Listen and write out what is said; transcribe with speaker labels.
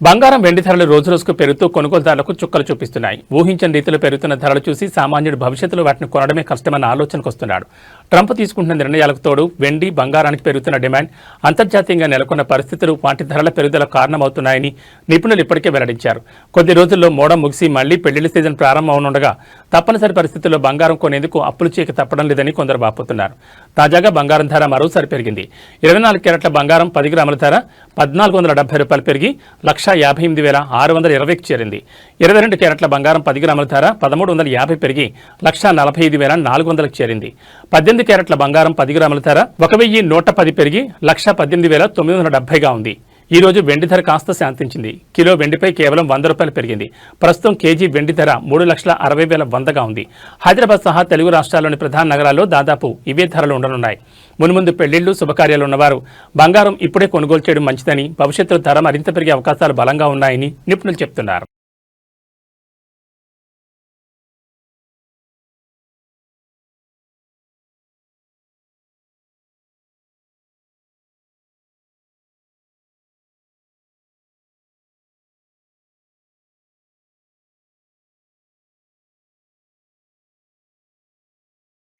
Speaker 1: బంగారం వెండి ధరలు రోజురోజుకు పెరుగుతూ కొనుగోలుదారులకు చుక్కలు చూపిస్తున్నాయి. ఊహించని రీతిలో పెరుగుతున్న ధరలు చూసి సామాన్యుడు భవిష్యత్తులో వాటిని కొనడమే కష్టమన్న ఆలోచనకు వస్తున్నాడు ట్రంప్ తీసుకుంటున్న నిర్ణయాలకు తోడు వెండి బంగారానికి పెరుగుతున్న డిమాండ్ అంతర్జాతీయంగా నెలకొన్న పరిస్థితులు వాటి ధరల పెరుగుదల కారణమవుతున్నాయని నిపుణులు ఇప్పటికే వెల్లడించారు. కొద్ది రోజుల్లో మోడం ముగిసి మళ్ళీ పెళ్ళిళ్ళ సీజన్ ప్రారంభమవునుండగా తప్పనిసరి పరిస్థితుల్లో బంగారం కొనేందుకు అప్పులు చేయక తప్పడం లేదని కొందరు బాపుతున్నారు. తాజాగా బంగారం ధర మరోసారి పెరిగింది. ఇరవై నాలుగు క్యారెట్ల బంగారం పది గ్రాముల ధర పద్నాలుగు వందల డెబ్బై రూపాయలు పెరిగి లక్ష యాభై ఎనిమిది వేల ఆరు వందల ఇరవైకి చేరింది. ఇరవై రెండు క్యారెట్ల బంగారం పది గ్రాముల ధర పదమూడు వందల యాభై పెరిగి లక్ష నలభై ఐదు వేల నాలుగు వందలకు చేరింది. పద్దెనిమిది క్యారెట్ల బంగారం పది గ్రాముల ధర ఒక వెయ్యి నూట పది పెరిగి లక్ష పద్దెనిమిది వేల తొమ్మిది వందల డెబ్బైగా ఉంది. ఈ రోజు వెండి ధర కాస్త శాంతించింది. కిలో వెండిపై కేవలం వంద రూపాయలు పెరిగింది. ప్రస్తుతం కేజీ వెండి ధర మూడు లక్షల అరవై వేల వందగా ఉంది. హైదరాబాద్ సహా తెలుగు రాష్ట్రాల్లోని ప్రధాన నగరాల్లో దాదాపు ఇవే ధరలు ఉండనున్నాయి. మున్ముందు పెళ్ళిళ్ళు శుభకార్యాలు ఉన్నవారు బంగారం ఇప్పుడే కొనుగోలు చేయడం మంచిదని భవిష్యత్తులో ధర మరింత పెరిగే అవకాశాలు బలంగా ఉన్నాయని నిపుణులు చెప్తున్నారు.